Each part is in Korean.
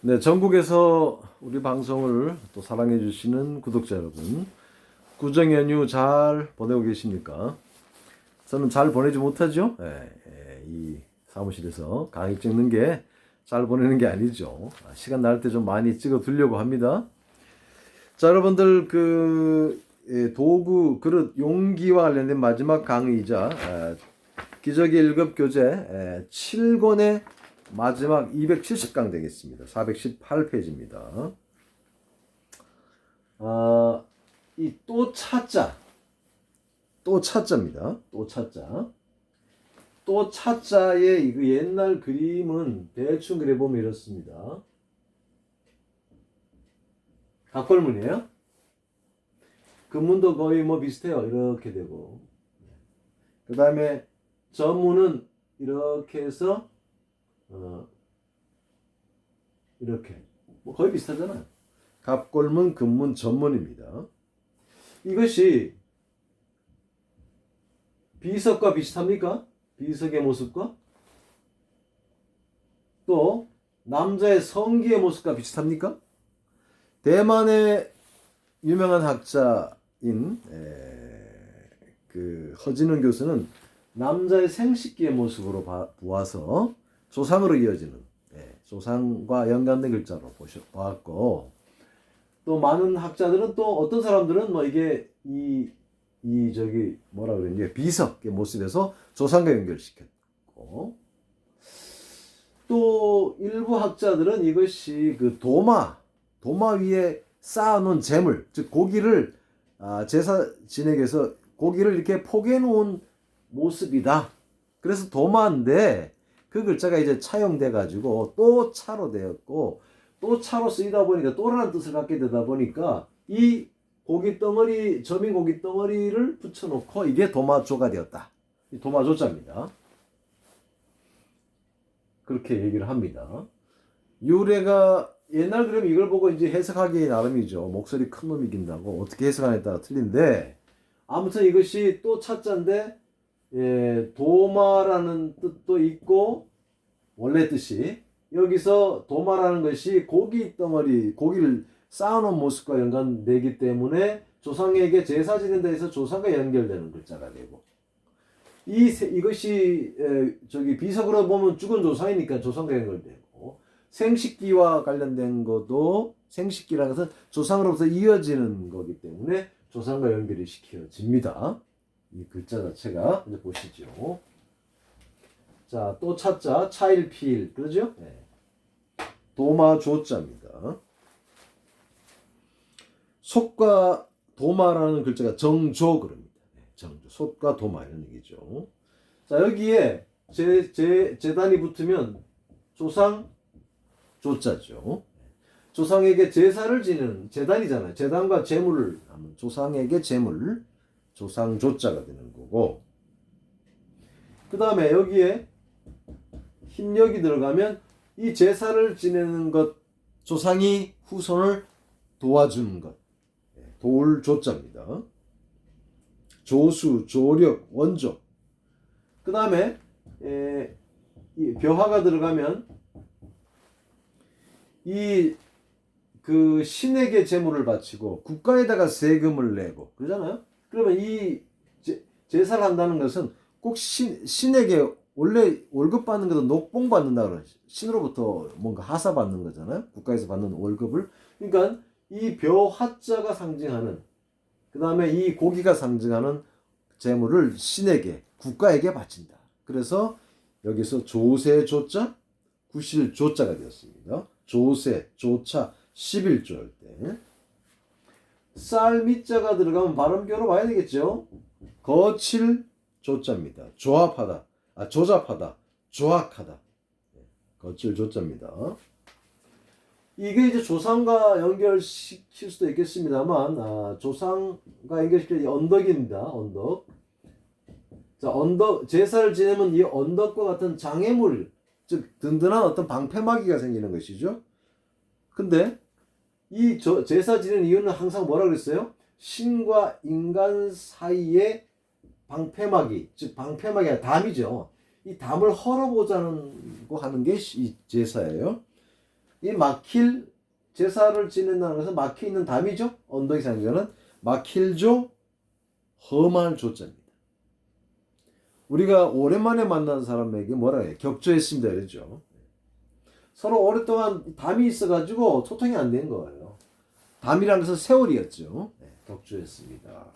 네, 전국에서 우리 방송을 또 사랑해 주시는 구독자 여러분, 구정 연휴 잘 보내고 계십니까? 저는 잘 보내지 못하죠. 예, 예, 이 사무실에서 강의 찍는 게 잘 보내는 게 아니죠. 아, 시간 날 때 좀 많이 찍어 두려고 합니다. 자, 여러분들 그 예, 도구 그릇 용기와 관련된 마지막 강의이자 에, 기저귀 1급 교재 에, 7권의 마지막 270강 되겠습니다. 418페이지입니다. 아, 이 또 찾자. 또 찾자입니다. 또 찾자. 또 찾자의 이그 옛날 그림은 대충 그려보면 이렇습니다. 각골문이에요. 금문도 거의 뭐 비슷해요. 이렇게 되고. 그 다음에 전문은 이렇게 해서 어, 이렇게 뭐 거의 비슷하잖아요. 갑골문, 금문, 전문입니다. 이것이 비석과 비슷합니까? 비석의 모습과 또 남자의 성기의 모습과 비슷합니까? 대만의 유명한 학자인 에, 그 허진웅 교수는 남자의 생식기의 모습으로 봐, 보아서 조상으로 이어지는 예, 조상과 연관된 글자로 보셔, 보았고 또 많은 학자들은 또 어떤 사람들은 뭐 이게 이, 이 저기 뭐라 그러냐 비석의 모습에서 조상과 연결시켰고 또 일부 학자들은 이것이 그 도마 도마 위에 쌓아놓은 재물 즉 고기를 아, 제사 진에게서 고기를 이렇게 포개 놓은 모습이다. 그래서 도마인데 그 글자가 이제 차용돼 가지고 또 차로 되었고 또 차로 쓰이다 보니까 또라는 뜻을 갖게 되다 보니까 이 고기 덩어리 점인 고기 덩어리를 붙여놓고 이게 도마조가 되었다. 이 도마조자입니다. 그렇게 얘기를 합니다. 유래가 옛날 그럼 이걸 보고 이제 해석하기 나름이죠. 목소리 큰 놈이 이긴다고 어떻게 해석하냐에 따라 틀린데 아무튼 이것이 또 차자인데 예, 도마라는 뜻도 있고 원래 뜻이 여기서 도마라는 것이 고기 덩어리 고기를 쌓아놓은 모습과 연관되기 때문에 조상에게 제사 지낸다 해서 조상과 연결되는 글자가 되고 이 세- 이것이 에, 저기 비석으로 보면 죽은 조상이니까 조상과 연결되고 생식기와 관련된 것도 생식기라는 것은 조상으로부터 이어지는 거기 때문에 조상과 연결이 시켜집니다. 이 글자 자체가 이제 보시죠. 자, 또 찾자 차일피일 그러죠? 네. 도마조자입니다. 속과 도마라는 글자가 정조 그럽니다. 네, 정조. 속과 도마 이런 얘기죠. 자, 여기에 제, 제, 재단이 붙으면 조상 조자죠. 조상에게 제사를 지는 재단이잖아요. 재단과 하면 조상에게 제물, 조상 조자가 되는 거고. 그 다음에 여기에 힘력이 들어가면 이 제사를 지내는 것, 조상이 후손을 도와주는 것, 예, 도울 조자입니다. 조수, 조력, 원조. 그 다음에 벼화가 들어가면 이 그 신에게 제물을 바치고 국가에다가 세금을 내고 그러잖아요. 그러면 이 제, 제사를 한다는 것은 꼭 신, 신에게 원래 월급 받는 것도 녹봉 받는다 그러 신으로부터 뭔가 하사 받는 거잖아요. 국가에서 받는 월급을. 그러니까 이 벼 화자가 상징하는 그 다음에 이 고기가 상징하는 재물을 신에게 국가에게 바친다. 그래서 여기서 조세 조자 구실 조자가 되었습니다. 조세 조차 11조일 때 쌀미자가 들어가면 발음교로 봐야 되겠죠. 거칠 조자입니다. 조합하다, 아 조잡하다, 조악하다. 네, 거칠 조자입니다. 이게 이제 조상과 연결시킬 수도 있겠습니다만 아, 조상과 연결시킬 언덕입니다. 언덕. 자 언덕 제사를 지내면 이 언덕과 같은 장애물 즉 든든한 어떤 방패막이가 생기는 것이죠. 근데 이 저- 제사 지내는 이유는 항상 뭐라 그랬어요? 신과 인간 사이에 방패막이 즉 방패막이 아니라 담이죠. 이 담을 헐어보자는 거 하는 게 이 제사예요. 이 막힐 제사를 지낸다는 것은 막혀 있는 담이죠. 언덕이 상징하는 막힐조 험할 조자입니다. 우리가 오랜만에 만난 사람에게 뭐라 해요? 격조했습니다. 그러죠. 서로 오랫동안 담이 있어가지고 소통이 안 된 거예요. 담이라는 것은 세월이었죠. 네, 격조했습니다.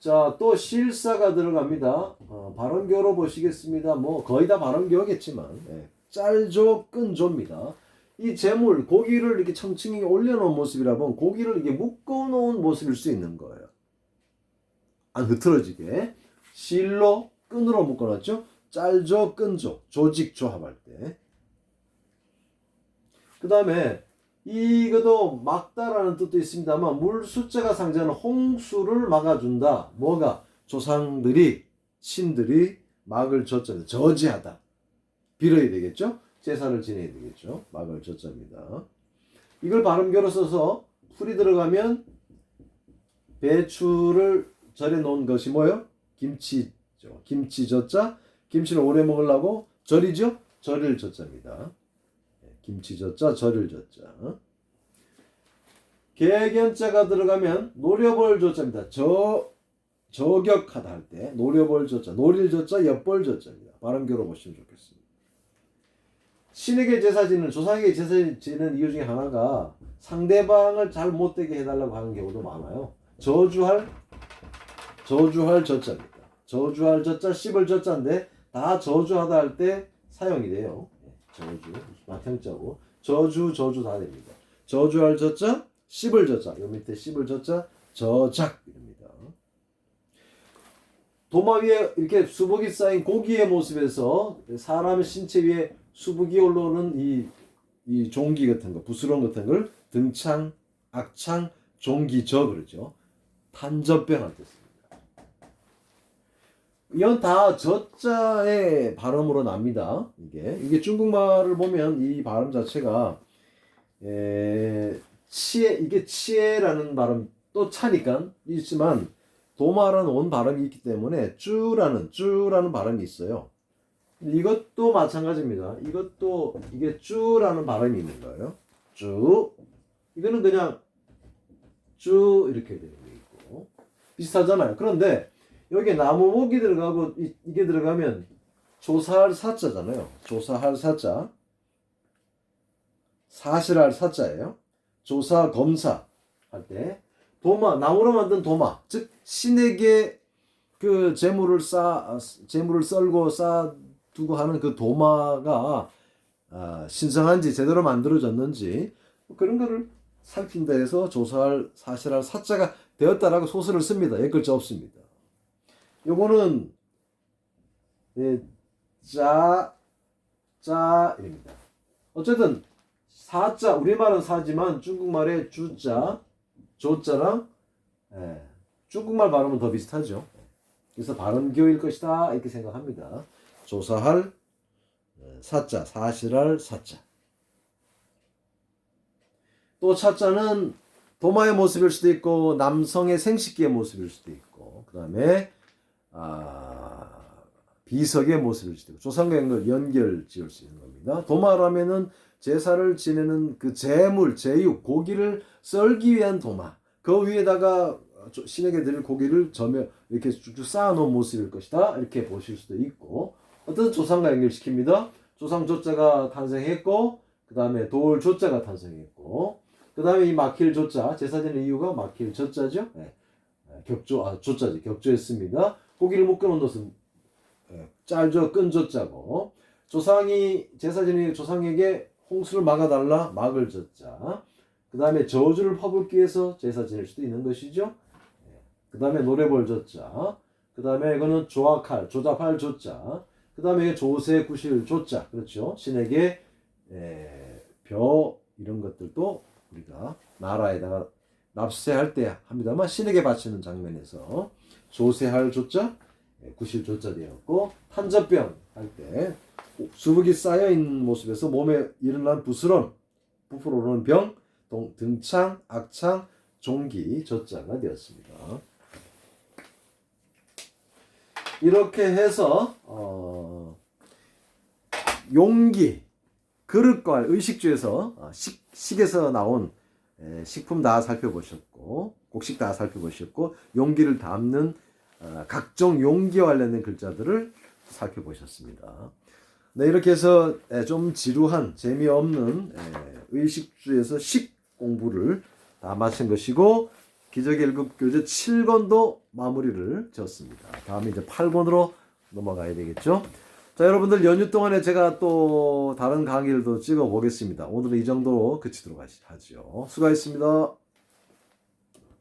자, 또 실사가 들어갑니다. 어, 발언교로 보시겠습니다. 뭐 거의 다 발언교겠지만 네, 짤조 끈조입니다. 이 재물 고기를 이렇게 청층이 올려놓은 모습이라 보면 고기를 이렇게 묶어놓은 모습일 수 있는 거예요. 안 흐트러지게 실로 끈으로 묶어놨죠. 짤조 끈조 조직 조합할 때. 그 다음에 이것도 막다라는 뜻도 있습니다만 물 숫자가 상징하는 홍수를 막아준다. 뭐가 조상들이 신들이 막을 젖자 저지하다. 빌어야 되겠죠. 제사를 지내야 되겠죠. 막을 젖자입니다. 이걸 발음교로 써서 풀이 들어가면 배추를 절여 놓은 것이 뭐요? 김치죠. 김치 젖자. 김치를 오래 먹으려고 절이죠. 절일 젖자입니다. 김치 젖자, 절일 젖자. 개견자가 들어가면 노려볼 젖자입니다. 저 저격하다 할 때 노려볼 젖자, 노릴 젖자, 엿볼 젖자입니다. 발음 교로 보시면 좋겠습니다. 신에게 제사 지는 조상에게 제사 지는 이유 중에 하나가 상대방을 잘 못되게 해달라고 하는 경우도 많아요. 저주할 저주할 젖자입니다. 저주할 젖자, 씹을 젖자인데 다 저주하다 할 때 사용이 돼요. 네, 저주, 마형자고 저주, 저주 다 됩니다. 저주할 젖자, 씹을 젖자, 요 밑에 씹을 젖자, 저작 입니다. 도마 위에 이렇게 수복이 쌓인 고기의 모습에서 사람의 신체 위에 수복이 올라오는 이, 이 종기 같은 거, 부스러운 같은 걸 등창, 악창, 종기저 그러죠. 탄저병을 뜻입니다. 이건 다 저자의 발음으로 납니다. 이게 이게 중국말을 보면 이 발음 자체가 에, 치에 이게 치에라는 발음 또 차니까 있지만 도마라는 온 발음이 있기 때문에 쭈라는 쭈라는 발음이 있어요. 이것도 마찬가지입니다. 이것도 이게 쭈라는 발음이 있는 거예요. 쭈 이거는 그냥 쭈 이렇게 되는 게 있고 비슷하잖아요. 그런데 여기에 나무 목이 들어가고 이, 게 들어가면 조사할 사자잖아요. 조사할 사자. 사실할 사자예요. 조사 검사 할 때 도마 나무로 만든 도마 즉 신에게 그 재물을 쌓 재물을 썰고 쌓두고 하는 그 도마가 아, 신성한지 제대로 만들어졌는지 뭐 그런 거를 살핀다 해서 조사할 사실할 사자가 되었다라고 소설을 씁니다. 옛글자 없습니다. 요거는 예, 짜, 짜입니다. 어쨌든 사자 우리말은 사지만 중국말의 주자, 조자랑 예, 중국말 발음은 더 비슷하죠. 그래서 발음교일 것이다 이렇게 생각합니다. 조사할 예, 사자, 사실할 사자. 또 차자는 도마의 모습일 수도 있고 남성의 생식기의 모습일 수도 있고 그 다음에 아, 비석의 수도 있고 조상과 연결, 지을 수 있는 겁니다. 도마라면은 제사를 지내는 그 재물, 제육, 고기를 썰기 위한 도마. 그 위에다가 신에게 드릴 고기를 점여 이렇게 쭉쭉 쌓아놓은 모습일 것이다. 이렇게 보실 수도 있고 어떤 조상과 연결시킵니다. 조상 조자가 탄생했고 그 다음에 돌 조자가 탄생했고 그 다음에 이 막힐 조자 제사 지는 이유가 막힐 조자죠. 네. 격조 아 조자지 격조했습니다. 고기를 묶어놓은 것은 예, 짤조 끈조자고 조상이 제사 지는 조상에게 홍수를 막아달라 막을 젖자. 그 다음에 저주를 퍼붓기 위해서 제사 지낼 수도 있는 것이죠. 그 다음에 노래볼 젖자. 그 다음에 이거는 조악할 조잡할 조자. 그 다음에 조세 구실 조자. 그렇죠? 신에게 에, 벼 이런 것들도 우리가 나라에다가 납세할 때 합니다만 신에게 바치는 장면에서 조세할 조자 구실 조자 되었고 탄저병 할 때 수북이 쌓여 있는 모습에서 몸에 일어난 부스럼 부풀어 오르는 병 동, 등창 악창 종기 조자가 되었습니다. 이렇게 해서 어, 용기 그릇과 의식주에서 어, 식, 식에서 나온 에, 식품 다 살펴보셨고 곡식 다 살펴보셨고 용기를 담는 어, 각종 용기와 관련된 글자들을 살펴보셨습니다. 네 이렇게 해서 에, 좀 지루한 재미없는 에, 의식주에서 식 공부를 다 마친 것이고 기적의 일급 교재 7권도 마무리를 지었습니다. 다음에 이제 8권으로 넘어가야 되겠죠. 자, 여러분들 연휴 동안에 제가 또 다른 강의를 또 찍어 보겠습니다. 오늘은 이 정도로 그치도록 하죠. 수고하셨습니다.